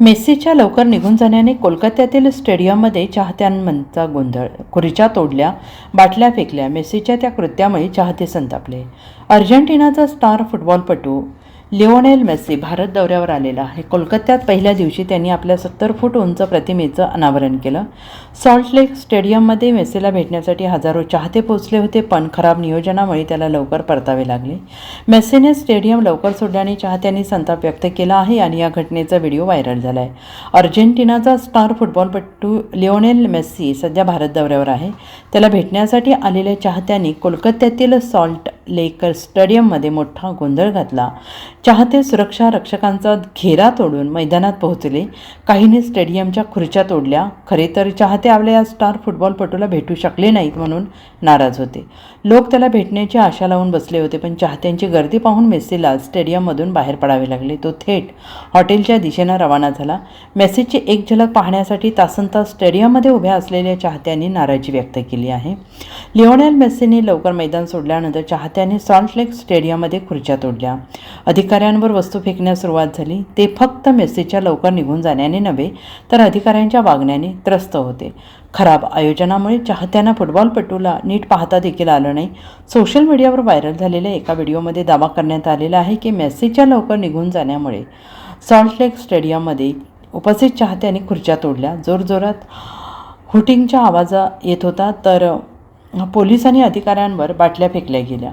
मेस्सीच्या लवकर निघून जाण्याने कोलकात्यातील स्टेडियममध्ये चाहत्यांचा गोंधळ. खुर्च्या तोडल्या बाटल्या फेकल्या. मेस्सीच्या त्या कृत्यामुळे चाहते संतापले. अर्जेंटिनाचा स्टार फुटबॉलपटू लिओनेल मेस्सी भारत दौऱ्यावर आलेला आहे. कोलकात्यात पहिल्या दिवशी त्यांनी आपल्या सत्तर फूट उंच प्रतिमेचं अनावरण केलं. सॉल्ट लेक स्टेडियममध्ये मेस्सीला भेटण्यासाठी हजारो चाहते पोचले होते पण खराब नियोजनामुळे त्याला लवकर परतावे लागले. मेस्सीने स्टेडियम लवकर सोडल्याने चाहत्यांनी संताप व्यक्त केला आहे आणि या घटनेचा व्हिडिओ व्हायरल झाला आहे अर्जेंटिनाचा स्टार फुटबॉलपटू लिओनेल मेस्सी सध्या भारत दौऱ्यावर आहे. त्याला भेटण्यासाठी आलेल्या चाहत्यांनी कोलकात्यातील सॉल्ट लेकर स्टेडियममध्ये मोठा गोंधळ घातला. चाहते सुरक्षा रक्षकांचा घेरा तोडून मैदानात पोहोचले. काहीने स्टेडियमच्या खुर्च्या तोडल्या. खरे तर चाहते आपल्या या स्टार फुटबॉलपटूला भेटू शकले नाहीत म्हणून नाराज होते. लोक त्याला भेटण्याची आशा लावून बसले होते पण चाहत्यांची गर्दी पाहून मेस्सीला स्टेडियममधून बाहेर पडावे लागले. तो थेट हॉटेलच्या दिशेनं रवाना झाला. मेस्सीची एक झलक पाहण्यासाठी तासनतास स्टेडियममध्ये उभ्या असलेल्या चाहत्यांनी नाराजी व्यक्त केली आहे. लिओनेल मेस्सीने लवकर मैदान सोडल्यानंतर चाहते त्याने सॉल्टलेक स्टेडियममध्ये खुर्च्या तोडल्या. अधिकाऱ्यांवर वस्तू फेकण्यास सुरुवात झाली. ते फक्त मेस्सीच्या लवकर निघून जाण्याने नव्हे तर अधिकाऱ्यांच्या वागण्याने त्रस्त होते. खराब आयोजनामुळे चाहत्यांना फुटबॉलपटूला नीट पाहता देखील आलं नाही. सोशल मीडियावर व्हायरल झालेल्या एका व्हिडिओमध्ये दावा करण्यात आलेला आहे की मेस्सीच्या लवकर निघून जाण्यामुळे सॉल्टलेक स्टेडियममध्ये उपस्थित चाहत्यांनी खुर्च्या तोडल्या. जोरजोरात हुटिंगच्या आवाजा येत होता तर पोलिसांनी अधिकाऱ्यांवर बाटल्या फेकल्या गेल्या.